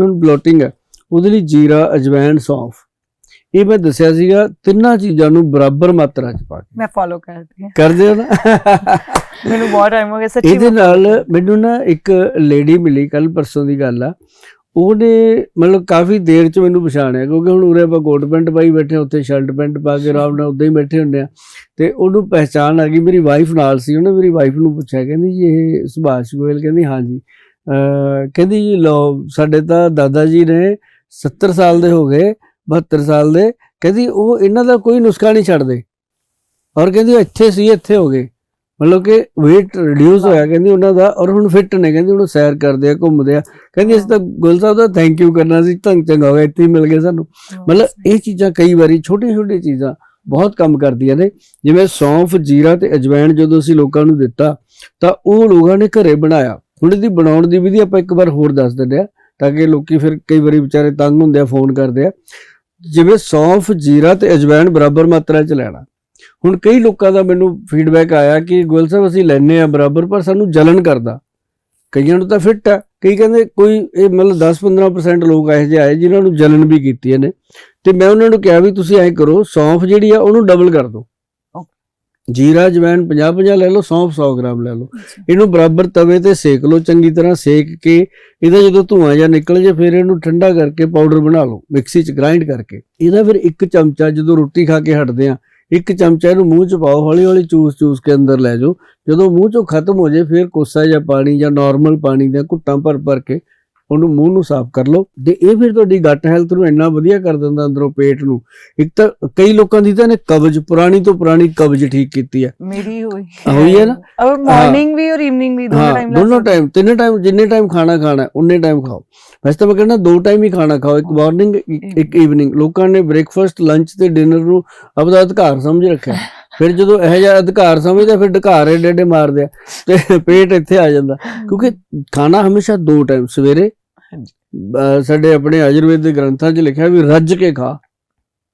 ਹੁਣ ਬਲੋਟਿੰਗ ਹੈ। ਉਹਦੇ ਲਈ ਜੀਰਾ ਅਜਵਾਇਣ ਸੌਂਫ। ਇਹ ਮੈਂ ਦੱਸਿਆ ਸੀਗਾ ਤਿੰਨਾਂ ਚੀਜ਼ਾਂ ਨੂੰ ਬਰਾਬਰ ਮਾਤਰਾ ਚ ਪਾ ਕੇ। ਮੈਂ ਫੋਲੋ ਕਰਦੀ ਹਾਂ। ਕਰਦੇ ਹੋ ਨਾ? ਮੈਨੂੰ ਬਹੁਤ ਟਾਈਮ ਹੋ ਗਿਆ ਸੱਚੀ ਇਹਦੇ ਨਾਲ ਮੈਨੂੰ ਨਾ ਇੱਕ ਲੇਡੀ ਮਿਲੀ ਕੱਲ ਪਰਸੋਂ ਦੀ ਗੱਲ ਆ। ਉਹਨੇ ਮਤਲਬ ਕਾਫੀ ਦੇਰ ਚ ਮੈਨੂੰ ਪਛਾਣਿਆ ਕਿਉਂਕਿ ਹੁਣ ਉਰੇ ਆਪਾਂ ਕੋਟ ਪੈਂਟ ਪਾਈ ਬੈਠੇ ਉੱਥੇ ਸ਼ਰਟ ਪੈਂਟ ਪਾ ਕੇ ਆਰਾਮ ਨਾਲ ਉਦਾਂ ਹੀ ਬੈਠੇ ਹੁੰਦੇ ਆ। ਤੇ ਉਹਨੂੰ ਪਹਿਚਾਣ ਆ ਗਈ ਮੇਰੀ ਵਾਈਫ ਨਾਲ ਸੀ ਉਹਨੇ ਮੇਰੀ ਵਾਈਫ ਨੂੰ ਪੁੱਛਿਆ ਕਹਿੰਦੀ ਜੀ ਇਹ ਸੁਭਾਸ਼ ਗੋਇਲ ਕਹਿੰਦੀ ਹਾਂ ਜੀ। ਅਹ ਕਹਿੰਦੀ ਜੀ ਲੋ ਸਾਡੇ ਤਾਂ ਦਾਦਾ ਜੀ ਨੇ 70 ਸਾਲ ਦੇ ਹੋ ਗਏ 72 ਸਾਲ ਦੇ। ਕਹਿੰਦੀ ਉਹ ਇਹਨਾਂ ਦਾ ਕੋਈ ਨੁਸਖਾ ਨਹੀਂ ਛੱਡਦੇ। ਔਰ ਕਹਿੰਦੀ ਇੱਥੇ ਸੀ ਇੱਥੇ ਹੋ ਗਏ। ਮਤਲਬ ਕਿ weight ਰਿਡਿਊਸ ਹੋਇਆ ਕਹਿੰਦੀ ਉਹਨਾਂ ਦਾ ਔਰ ਹੁਣ ਫਿੱਟ ਨੇ ਕਹਿੰਦੀ ਹੁਣ ਸੈਰ ਕਰਦੇ ਆ ਘੁੰਮਦੇ ਆ। ਕਹਿੰਦੀ ਅਸੀਂ ਤਾਂ ਗੁਲ ਸਾਹਿਬ ਦਾ ਥੈਂਕ ਯੂ ਕਰਨਾ ਸੀ ਢੰਗ ਚੰਗਾ ਹੋ ਗਿਆ ਇੱਥੇ ਹੀ ਮਿਲ ਗਏ ਸਾਨੂੰ। ਮਤਲਬ ਇਹ ਚੀਜ਼ਾਂ ਕਈ ਵਾਰੀ ਛੋਟੀਆਂ ਛੋਟੀਆਂ ਚੀਜ਼ਾਂ ਬਹੁਤ ਕੰਮ ਕਰਦੀਆਂ ਨੇ। ਜਿਵੇਂ ਸੌਂਫ ਜੀਰਾ ਤੇ ਅਜਵਾਇਣ ਜਦੋਂ ਅਸੀਂ ਲੋਕਾਂ ਨੂੰ ਦਿੱਤਾ ਤਾਂ ਉਹ ਲੋਕਾਂ ਨੇ ਘਰੇ ਬਣਾਇਆ। ਹੁਣ ਇਹਦੀ ਬਣਾਉਣ ਦੀ ਵਿਧੀ ਆਪਾਂ ਇੱਕ ਵਾਰ ਹੋਰ ਦੱਸ ਦਿੰਦੇ ਆ ਤਾਂ ਕਿ ਲੋਕੀ ਫਿਰ ਕਈ ਵਾਰੀ ਵਿਚਾਰੇ ਤੰਗ ਹੁੰਦੇ ਆ, ਫੋਨ ਕਰਦੇ ਆ। ਜਿਵੇਂ ਸੌਂਫ, ਜੀਰਾ ਤੇ ਅਜਵਾਇਣ ਬਰਾਬਰ ਮਾਤਰਾ ਚ ਲੈਣਾ। ਹੁਣ ਕਈ ਲੋਕਾਂ ਦਾ ਮੈਨੂੰ ਫੀਡਬੈਕ ਆਇਆ ਕਿ ਗੋਇਲ ਸਾਹਿਬ ਅਸੀਂ ਲੈਨੇ ਆ ਬਰਾਬਰ, ਪਰ ਸਾਨੂੰ ਜਲਨ ਕਰਦਾ। ਕਈਆਂ ਨੂੰ ਤਾਂ ਫਿੱਟ ਆ। ਕਈ ਕਹਿੰਦੇ ਕੋਈ ਇਹ ਮਤਲਬ 10-15% ਲੋਕ ਇਹੋ ਜਿਹੇ ਆਏ ਜਿਨ੍ਹਾਂ ਨੂੰ ਜਲਨ ਵੀ ਕੀਤੀ ਨੇ ਤੇ ਮੈਂ ਉਹਨਾਂ ਨੂੰ ਕਿਹਾ ਵੀ ਤੁਸੀਂ ਐਂ ਕਰੋ, ਸੌਂਫ ਜਿਹੜੀ ਆ ਉਹਨੂੰ ਡਬਲ ਕਰ ਦਿਓ। ਜੀਰਾ ਜਵੈਣ 50-50 ਲੈ ਲਓ ਸੌਂਫ 100 ਗ੍ਰਾਮ ਲੈ ਲਓ। ਇਹਨੂੰ ਬਰਾਬਰ ਤਵੇ ਤੇ ਸੇਕ ਲਓ ਚੰਗੀ ਤਰ੍ਹਾਂ ਸੇਕ ਕੇ ਇਹਦਾ ਜਦੋਂ ਧੂਆਂ ਜਾਂ ਨਿਕਲ ਜੇ ਫਿਰ ਇਹਨੂੰ ਠੰਡਾ ਕਰਕੇ ਪਾਊਡਰ ਬਣਾ ਲਓ ਮਿਕਸੀ 'ਚ ਗ੍ਰਾਈਂਡ ਕਰਕੇ। ਇਹਦਾ ਫਿਰ ਇੱਕ ਚਮਚਾ ਜਦੋਂ ਰੋਟੀ ਖਾ ਕੇ ਹਟਦੇ ਆ ਇੱਕ ਚਮਚਾ ਇਹਨੂੰ ਮੂੰਹ 'ਚ ਪਾਓ ਹੌਲੀ ਹੌਲੀ ਚੂਸ ਚੂਸ ਕੇ ਅੰਦਰ ਲੈ ਜਾਓ। ਜਦੋਂ ਮੂੰਹ 'ਚੋਂ ਖਤਮ ਹੋ ਜੇ ਫਿਰ ਕੋਸਾ ਜਾਂ ਪਾਣੀ ਜਾਂ ਨਾਰਮਲ ਪਾਣੀ ਦਾ ਘੁੱਟਾਂ ਭਰ ਭਰ ਕੇ ਉਹਨੂੰ ਮੂੰਹ ਨੂੰ ਸਾਫ਼ ਕਰ ਲਓ। ਤੇ ਇਹ ਫਿਰ ਤੁਹਾਡੀ ਗੱਟ ਹੈਲਥ ਨੂੰ ਇੰਨਾ ਵਧੀਆ ਕਰ ਦਿੰਦਾ ਅੰਦਰੋਂ ਪੇਟ ਨੂੰ। ਇੱਕ ਤਾਂ ਕਈ ਲੋਕਾਂ ਦੀ ਤਾਂ ਨੇ ਕਬਜ਼ ਪੁਰਾਣੀ ਤੋਂ ਪੁਰਾਣੀ ਕਬਜ਼ ਠੀਕ ਕੀਤੀ ਹੈ ਮੇਰੀ ਹੋਈ। ਹੋਈ ਹੈ ਨਾ? ਔਰ ਮਾਰਨਿੰਗ ਵੀ ਔਰ ਈਵਨਿੰਗ ਵੀ ਦੋਨੋਂ ਟਾਈਮ ਦੋਨੋਂ ਟਾਈਮ ਤਿੰਨੇ ਟਾਈਮ ਜਿੰਨੇ ਟਾਈਮ ਖਾਣਾ ਖਾਣਾ ਉਨੇ ਟਾਈਮ ਖਾਓ। ਵੈਸੇ ਤਾਂ ਮੈਂ ਕਹਿੰਦਾ ਦੋ ਟਾਈਮ ਹੀ ਖਾਣਾ ਖਾਓ ਇੱਕ ਮਾਰਨਿੰਗ ਇੱਕ ਈਵਨਿੰਗ ਲੋਕਾਂ ਨੇ ਬ੍ਰੇਕਫਾਸਟ ਲੰਚ ਤੇ ਡਿਨਰ ਨੂੰ ਆਪਦਾ ਅਧਿਕਾਰ ਸਮਝ ਰੱਖਿਆ। ਫਿਰ ਜਦੋਂ ਇਹ ਜਿਹਾ ਅਧਿਕਾਰ ਸਮਝਦੇ ਫਿਰ ਢਕਾਰ ਏਡੇ ਮਾਰਦੇ ਆ ਤੇ ਪੇਟ ਇੱਥੇ ਆ ਜਾਂਦਾ। ਕਿਉਂਕਿ ਖਾਣਾ ਹਮੇਸ਼ਾ ਦੋ ਟਾਈਮ ਸਵੇਰੇ ਸਾਡੇ ਆਪਣੇ ਆਯੁਰਵੇਦ ਦੇ ਗ੍ਰੰਥਾਂ 'ਚ ਲਿਖਿਆ ਵੀ ਰੱਜ ਕੇ ਖਾ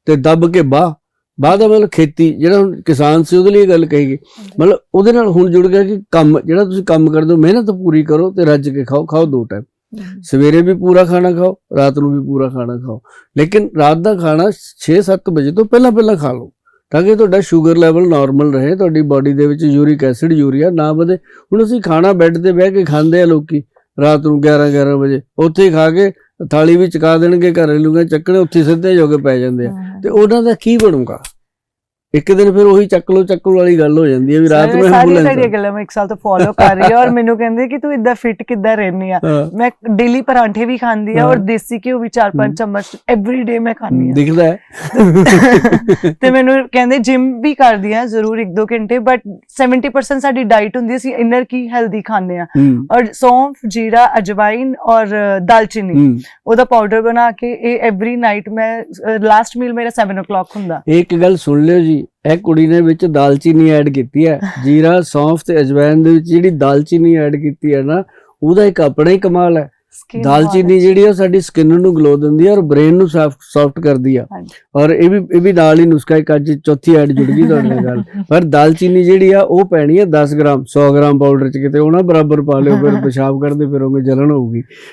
ਤੇ ਦੱਬ ਕੇ ਬਾਹ ਬਾਹ ਦਾ ਮਤਲਬ ਖੇਤੀ ਜਿਹੜਾ ਹੁਣ ਕਿਸਾਨ ਸੀ ਉਹਦੇ ਲਈ ਗੱਲ ਕਹੀ ਗਈ। ਮਤਲਬ ਉਹਦੇ ਨਾਲ ਹੁਣ ਜੁੜ ਗਿਆ ਕਿ ਕੰਮ ਜਿਹੜਾ ਤੁਸੀਂ ਕੰਮ ਕਰਦੇ ਹੋ ਮਿਹਨਤ ਪੂਰੀ ਕਰੋ ਤੇ ਰੱਜ ਕੇ ਖਾਓ ਖਾਓ ਦੋ ਟਾਈਮ ਸਵੇਰੇ ਵੀ ਪੂਰਾ ਖਾਣਾ ਖਾਓ ਰਾਤ ਨੂੰ ਵੀ ਪੂਰਾ ਖਾਣਾ ਖਾਓ। ਲੇਕਿਨ ਰਾਤ ਦਾ ਖਾਣਾ 6-7 ਵਜੇ ਤੋਂ ਪਹਿਲਾਂ ਪਹਿਲਾਂ ਖਾ ਲਓ। ਤਾਂ ਕਿ ਤੁਹਾਡਾ ਸ਼ੂਗਰ ਲੈਵਲ ਨਾਰਮਲ ਰਹੇ ਤੁਹਾਡੀ ਬਾਡੀ ਦੇ ਵਿੱਚ ਯੂਰਿਕ ਐਸਿਡ ਯੂਰੀਆ ਨਾ ਵਧੇ। ਹੁਣ ਅਸੀਂ ਖਾਣਾ ਬੈੱਡ ਤੇ ਬਹਿ ਕੇ ਖਾਂਦੇ ਆ ਲੋਕੀ ਰਾਤ ਨੂੰ 11-11 ਵਜੇ। ਉੱਥੇ ਹੀ ਖਾ ਕੇ ਥਾਲੀ ਵੀ ਚਕਾ ਦੇਣਗੇ ਘਰੇਲੂਆਂ ਚੱਕਣੇ ਉੱਥੇ ਸਿੱਧੇ ਜੋ ਕੇ ਪੈ ਜਾਂਦੇ ਆ। ਤੇ ਉਹਨਾਂ ਦਾ ਕੀ ਬਣੂਗਾ? ਇੱਕ ਦਿਨ ਫਿਰ ਉਹੀ ਚੱਕ ਲੋ ਚੱਕ ਲੋ ਵਾਲੀ ਗੱਲ ਹੋ ਜਾਂਦੀ ਹੈ ਵੀ ਰਾਤ ਨੂੰ ਸਾਰੀ ਐਂਬੂਲੈਂਸ ਸਾਡੀ ਗੱਲਾਂ ਮੈਂ ਇੱਕ ਸਾਲ ਤੋਂ ਫੋਲੋ ਕਰ ਰਹੀ ਹਾਂ ਔਰ ਮੈਨੂੰ ਕਹਿੰਦੇ ਕਿ ਤੂੰ ਇਦਾਂ ਫਿਟ ਕਿੱਦਾਂ ਰਹਿਨੀ ਆ? ਮੈਂ ਡੇਲੀ ਪਰਾਂਠੇ ਵੀ ਖਾਂਦੀ ਆ ਔਰ। ਦੇਸੀ ਘਿਓ ਵੀ ਚਾਰ ਹਮ। ਪੰਜ ਚਮਚ ਐਵਰੀ ਡੇ ਮੈਂ ਖਾਂਦੀ ਆ। ਦਿਖਦਾ ਹੈ। ਤੇ ਮੈਨੂੰ ਕਹਿੰਦੇ ਜਿਮ ਵੀ ਕਰਦੀ ਆ ਜ਼ਰੂਰ 1-2 ਘੰਟੇ ਬਟ 70% ਸਾਡੀ ਡਾਈਟ ਹੁੰਦੀ ਅਸੀਂ ਇਨਰ ਕੀ ਹੈਲਦੀ ਖਾਂਦੇ ਆ। ਔਰ ਸੌਂਫ ਜੀਰਾ ਅਜਵਾਇਨ ਔਰ ਦਾਲਚੀਨੀ। ਉਹਦਾ ਪਾਊਡਰ ਬਣਾ ਕੇ ਇਹ ਐਵਰੀ ਨਾਈਟ ਮੈਂ ਲਾਸਟ ਮੀਲ ਮੇਰਾ 7 o'clock ਹੁੰਦਾ। ਇੱਕ ਗੱਲ ਸੁਣ ਲਿਓ ਜੀ ਇਹ ਕੁੜੀ ਨੇ ਵਿੱਚ ਦਾਲਚੀਨੀ ਐਡ ਕੀਤੀ ਹੈ। ਜੀਰਾ ਸੌਂਫ ਤੇ ਅਜਵਾਇਣ ਦੇ ਵਿੱਚ ਜਿਹੜੀ ਦਾਲਚੀਨੀ ਐਡ ਕੀਤੀ ਹੈ ਨਾ ਉਹਦਾ ਇੱਕ ਆਪਣਾ ਹੀ ਕਮਾਲ ਹੈ। ਦਾਲਚੀਨੀ ਜਿਹੜੀ ਆ ਸਾਡੀ ਸਕਿਨ ਨੂੰ ਗਲੋ ਦਿੰਦੀ ਹੈ ਔਰ ਬ੍ਰੇਨ ਨੂੰ ਸੌਫਟ ਕਰਦੀ ਆ। ਔਰ ਇਹ ਵੀ ਇਹ ਵੀ ਨਾਲ ਹੀ ਨੁਸਖਾ ਇੱਕ ਅੱਜ ਚੌਥੀ ਐਡ ਜੁੜ ਗਈ ਤੁਹਾਡੇ ਨਾਲ ਗੱਲ। ਪਰ ਦਾਲਚੀਨੀ ਜਿਹੜੀ ਆ ਉਹ ਪੈਣੀ ਹੈ 10 ਗ੍ਰਾਮ 100 ਗ੍ਰਾਮ ਪਾਊਡਰ ਚ ਕਿਤੇ ਉਹ ਨਾ ਬਰਾਬਰ ਪਾ ਲਿਓ ਫਿਰ ਪਿਸ਼ਾਬ ਕਰਦੇ ਫਿਰੋਗੇ ਜਲਨ ਹੋਊਗੀ।